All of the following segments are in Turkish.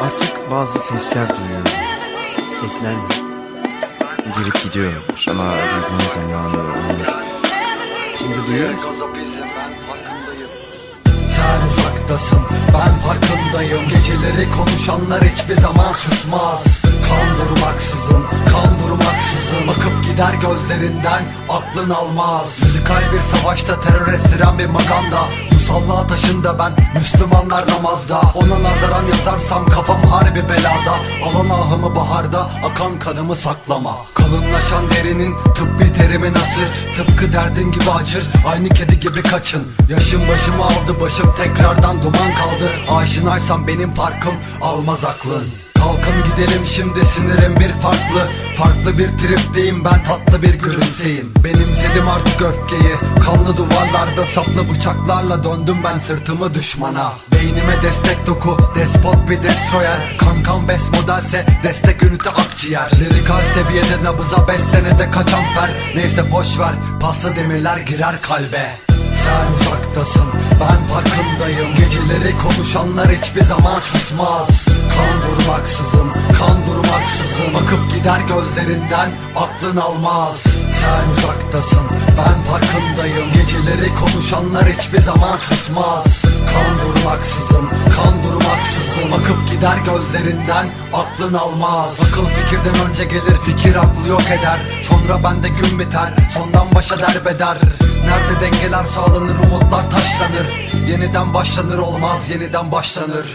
Artık bazı sesler duyuyorum. Sesler? Gelip gidiyorlar ama duyduğum zaman onlar... Şimdi duyuyor musun? Sen uzaktasın ben farkındayım Geceleri konuşanlar hiçbir zaman susmaz Kan durmaksızın kan durmaksızın Akıp gider gözlerinden aklın almaz Müzikal bir savaşta terör estiren bir maganda Musallığa taşında ben Müslümanlar namazda. Ona nazaran yazarsam kafam harbi belada. Alan ahımı baharda akan kanımı saklama. Kalınlaşan derinin tıbbi terimi nasıl Tıpkı derdin gibi acır. Aynı kedi gibi kaçın. Yaşım başımı aldı başım tekrardan duman kaldı. Aşinaysam benim parkım almaz aklın. Kalkın gidelim şimdi sinirim bir farklı Farklı bir tripteyim ben tatlı bir gülümseyin Benimsedim artık öfkeyi Kanlı duvarlarda saplı bıçaklarla döndüm ben sırtımı düşmana. Beynime destek doku despot bir destroyer. Kankam best modelse destek ünite akciğer. Lirikal seviyede nabıza 5 senede kaç amper Neyse boş ver paslı demirler girer kalbe. Sen uzaktasın ben farkındayım. Geceleri konuşanlar hiçbir zaman susmaz. Kan gider gözlerinden aklın almaz. Sen uzaktasın ben farkındayım. Geceleri konuşanlar hiçbir zaman susmaz. Kan durmaksızın kan durmaksızın. Akıp gider gözlerinden aklın almaz. Akıl fikirden önce gelir fikir aklı yok eder. Sonra bende gün biter sondan başa derbeder. Nerede dengeler sağlanır umutlar taşlanır. Yeniden başlanır olmaz yeniden başlanır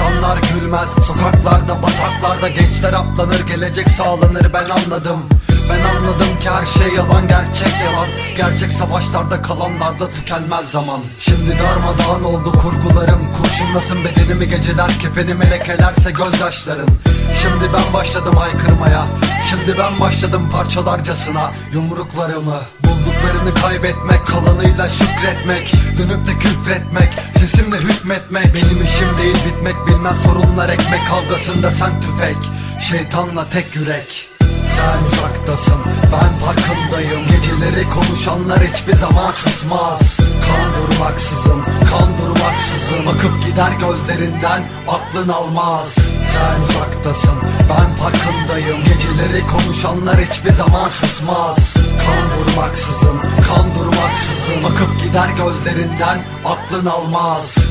İnsanlar gülmez. Sokaklarda bataklarda Gençler aplanır gelecek sağlanır ben anladım ben anladım ki her şey yalan gerçek yalan. Gerçek savaşlarda kalanlarda tükenmez zaman. Şimdi darmadağın oldu kurgularım. Kurşunlasın bedenimi geceler kefenimi lekelerse gözyaşların. Şimdi ben başladım haykırmaya Şimdi ben başladım parçalarcasına. Yumruklarımı Bulduklarını kaybetmek kalanıyla şükretmek. Dönüp de küfretmek sesimle hükmetmek. Benim işim değil bitmek bilmez sorunlar ekmek. Kavgasında sen tüfek şeytanla tek yürek sen uzaktasın ben farkındayım. Geceleri konuşanlar hiçbir zaman susmaz. Kan durmaksızın kan durmaksızın. Akıp gider gözlerinden aklın almaz. Sen uzaktasın ben farkındayım. Geceleri konuşanlar hiçbir zaman susmaz. Kan durmaksızın kan durmaksızın. Akıp gider gözlerinden aklın almaz